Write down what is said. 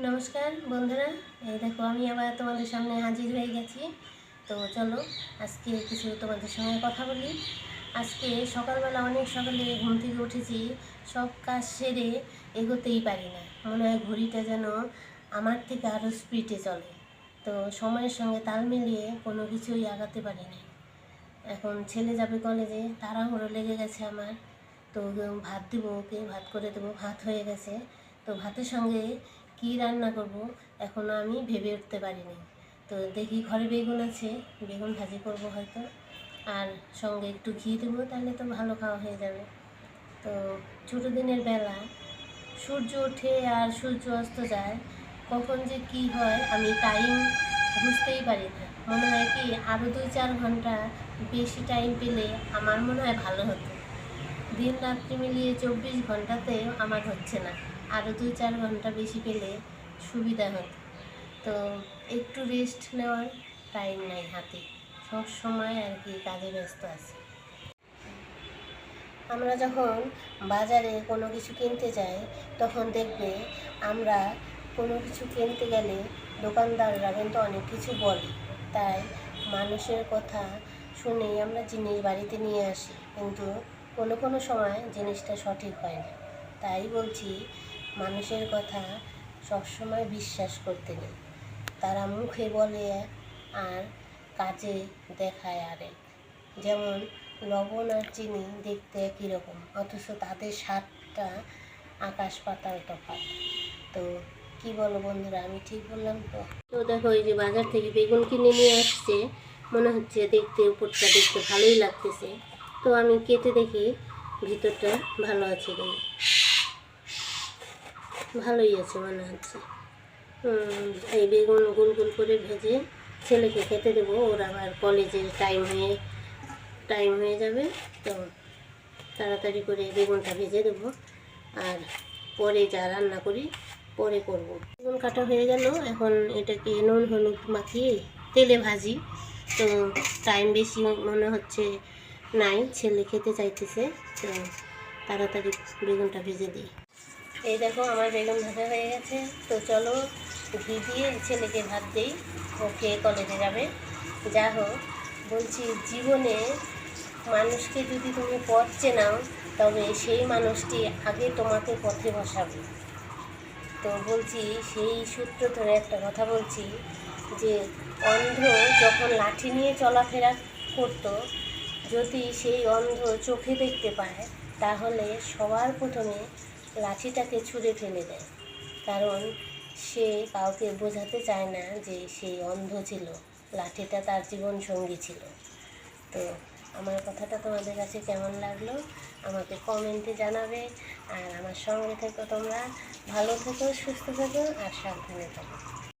নমস্কার বন্ধুরা। এই দেখো, আমি আবার তোমাদের সামনে হাজির হয়ে গেছি। তো চলো, আজকে কিছু তোমাদের সঙ্গে কথা বলি। আজকে সকালবেলা অনেক সকালে ঘুম থেকে উঠেছি, সব কাজ সেরে এগোতেই পারি না। মনে হয় ঘড়িটা যেন আমার থেকে আরও স্পিডে চলে। তো সময়ের সঙ্গে তাল মিলিয়ে কোনো কিছুই আগাতে পারি না। এখন ছেলে যাবে কলেজে, তাড়াহুড়ো লেগে গেছে আমার। তো ভাত দেবো ওকে, ভাত করে দেবো, ভাত হয়ে গেছে। তো ভাতের সঙ্গে কী রান্না করব এখনও আমি ভেবে উঠতে পারিনি। তো দেখি ঘরে বেগুন আছে, বেগুন ভাজি করব হয়তো। আর সঙ্গে একটু ঘি দেবো, তাহলে তো ভালো খাওয়া হয়ে যাবে। তো ছোটো দিনের বেলা সূর্য ওঠে আর সূর্য অস্ত যায়, কখন যে কি হয় আমি টাইম বুঝতেই পারি না। মনে হয় কি আরও দুই চার ঘণ্টা বেশি টাইম পেলে আমার মনে হয় ভালো হতো। দিন রাত্রি মিলিয়ে চব্বিশ ঘন্টাতে আমার হচ্ছে না। আরও দুই চার ঘণ্টা বেশি পেলে সুবিধা হতো। তো একটু রেস্ট নেওয়ার টাইম নাই হাতে। সব সময় আর কি কাজে ব্যস্ত আছে। আমরা যখন বাজারে কোনো কিছু কিনতে যাই, তখন দেখবে আমরা কোনো কিছু কিনতে গেলে দোকানদাররা কিন্তু অনেক কিছু বলে। তাই মানুষের কথা শুনেই আমরা জিনিস বাড়িতে নিয়ে আসি। কিন্তু কোনো কোনো সময় জিনিসটা সঠিক হয় না। তাই বলছি মানুষের কথা সবসময় বিশ্বাস করতে নেই। তারা মুখে বলে এক আর কাজে দেখায় আরেক। যেমন, লবণ আর চিনি দেখতে একই রকম, অথচ তাদের স্বাদটা আকাশ পাতাল তফাৎ। তো কি বলো বন্ধুরা, আমি ঠিক বললাম তো? তো দেখো, এই যে বাজার থেকে বেগুন কিনে নিয়ে আসছে, মনে হচ্ছে দেখতে উপরটা দেখতে ভালোই লাগতেছে। তো আমি কেটে দেখি, ভিতরটা ভালো আছে কিনা। ভালোই আছে মনে হচ্ছে। এই বেগুন গোল গোল করে ভেজে ছেলেকে খেতে দেবো। ওর আবার কলেজের টাইম হয়ে টাইম হয়ে যাবে, তো তাড়াতাড়ি করে বেগুনটা ভেজে দেবো। আর পরে যা রান্না করি, পরে করব। বেগুন কাটা হয়ে গেল। এখন এটাকে নুন, হলুদ মাখিয়ে তেলে ভাজি। তো টাইম বেশি মনে হচ্ছে নাই, ছেলে খেতে চাইতেছে, তো তাড়াতাড়ি বেগুনটা ভেজে দিই। এই দেখো, আমার বেগুন ভাজা হয়ে গেছে। তো চলো, ঘি দিয়ে ছেলেকে ভাত দিই, ও খেয়ে কলেজে যাবে। যা হোক, বলছি জীবনে মানুষকে যদি তুমি পথ চেনাও, তবে সেই মানুষটি আগে তোমাকে পথে বসাবে। তো বলছি, সেই সূত্র ধরে একটা কথা বলছি যে, অন্ধ যখন লাঠি নিয়ে চলাফেরা করতো, যদি সেই অন্ধ চোখে দেখতে পায়, তাহলে সবার প্রথমে লাঠিটাকে ছুঁড়ে ফেলে দেয়। কারণ সে কাউকে বোঝাতে চায় না যে সে অন্ধ ছিল, লাঠিটা তার জীবন সঙ্গী ছিল। তো আমার কথাটা তোমাদের কাছে কেমন লাগল? আমাকে কমেন্টে জানাবে। আর আমার সঙ্গে থেকো তোমরা। ভালো থেকো, সুস্থ থেকো, আর সাবধানে থাকো।